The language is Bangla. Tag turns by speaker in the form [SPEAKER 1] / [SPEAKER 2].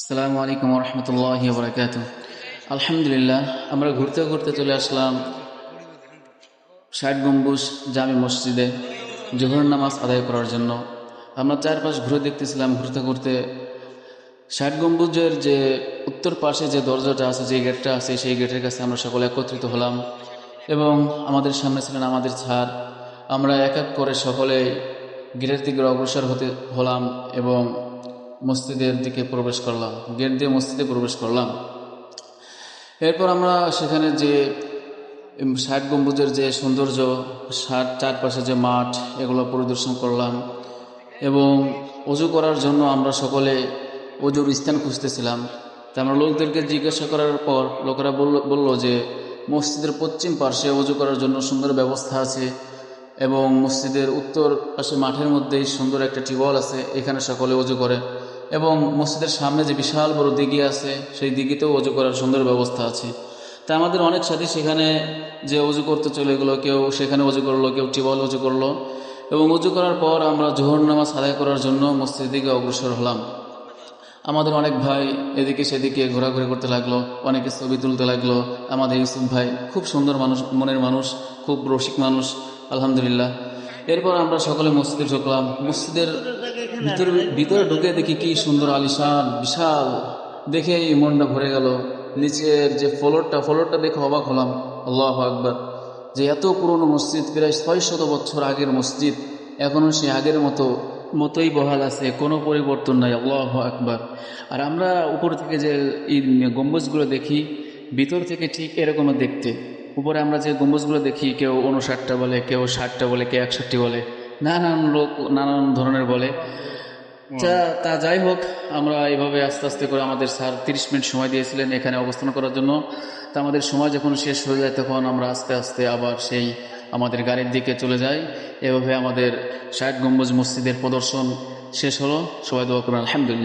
[SPEAKER 1] আসসালামু আলাইকুম রহমতুল্লাহ বরকাত আলহামদুলিল্লাহ, আমরা ঘুরতে ঘুরতে চলে আসলাম ষাট গম্বুজ জামি মসজিদে জোহর নামাজ আদায় করার জন্য। আমরা চারপাশ ঘুরে দেখতেছিলাম, ঘুরতে ঘুরতে ষাট গম্বুজের যে উত্তর পাশে যে দরজাটা আছে, যে গেটটা আছে, সেই গেটের কাছে আমরা সকলে একত্রিত হলাম এবং আমাদের সামনে ছিলেন আমাদের ছাড় আমরা এক এক করে সকলে গেটের দিকে অগ্রসর হতে হলাম এবং মসজিদের দিকে প্রবেশ করলাম, গেট দিয়ে মসজিদে প্রবেশ করলাম। এরপর আমরা সেখানে যে ষাট গম্বুজের যে সৌন্দর্য, ষাট চারপাশে যে মাঠ, এগুলো পরিদর্শন করলাম এবং অজু করার জন্য আমরা সকলে অজুর স্থান খুঁজতেছিলাম। তা আমরা লোকদেরকে জিজ্ঞাসা করার পর লোকেরা বলল যে, মসজিদের পশ্চিম পার্শ্বে অজু করার জন্য সুন্দর ব্যবস্থা আছে এবং মসজিদের উত্তর পাশে মাঠের মধ্যেই সুন্দর একটা টিউবওয়েল আছে, এখানে সকলে অজু করে। এবং মসজিদের সামনে যে বিশাল বড় দিঘি আছে, সেই দিঘিতেও অজু করার সুন্দর ব্যবস্থা আছে। তা আমাদের অনেক সাথী সেখানে যে অজু করতে চলে গেলো, কেউ সেখানে অজু করল, কেউ টিউবওয়েল অজু করল। এবং অজু করার পর আমরা জোহর নামাজ আদায় করার জন্য মসজিদের দিকে অগ্রসর হলাম। আমাদের অনেক ভাই এদিকে সেদিকে ঘোরাঘুরি করতে লাগল, অনেকে ছবি তুলতে লাগল। আমাদের ইউসুফ ভাই খুব সুন্দর মানুষ, মনের মানুষ, খুব রসিক মানুষ, আলহামদুলিল্লাহ। এরপর আমরা সকলে মসজিদে ঢুকলাম। মসজিদের ভিতরে ভিতরে ঢুকে দেখি কি সুন্দর আলিশান, বিশাল। দেখেই মনটা ভরে গেল। নিচের যে ফ্লোরটা ফ্লোরটা দেখে অবাক হলাম। আল্লাহ আকবর। যে এত পুরনো মসজিদ, প্রায় ছয় শত বছর আগের মসজিদ। এখনও সে আগের মতো, মতোই বহাল আছে। কোনো পরিবর্তন নাই। আল্লাহ আকবার। আর আমরা উপর থেকে যে এই গম্বুজগুলো দেখি, ভিতর থেকে ঠিক এরকম দেখতে। উপরে আমরা যে গম্বুজগুলো দেখি কেউ উনষাটটা বলে কেউ ষাটটা বলে কেউ একষট্টি বলে নানান লোক নানান ধরনের বলে। তা তা যাই হোক আমরা এইভাবে আস্তে আস্তে করে আমাদের স্যার তিরিশ মিনিট সময় দিয়েছিলেন এখানে অবস্থান করার জন্য। তা আমাদের সময় যখন শেষ হয়ে যায় তখন আমরা আস্তে আস্তে আবার সেই আমাদের গাড়ির দিকে চলে যাই। এভাবে আমাদের ষাট গম্বুজ মসজিদের প্রদর্শন শেষ হলো। সবাই দোয়া করুন আলহামদুলিল্লাহ।